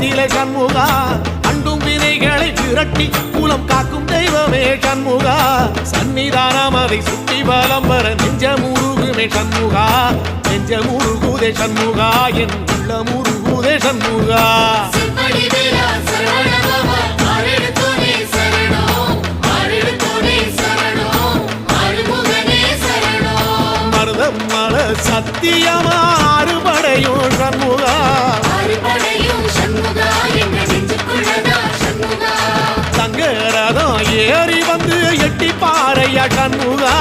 ரூபத்திலே சண்முகா அண்டும் வினைகளை விரட்டி குலம் காக்கும் தெய்வமே சண்முகா. சன்னிதானம் அதை சுற்றி பலம் வர நெஞ்ச முருகுமே சண்முகா நெஞ்ச முருகுதே சண்முகா. என் உள்ள முருகுதே சண்முகா செம்படி வேலா ஏறி வந்து எட்டி பாறையா சண்முகா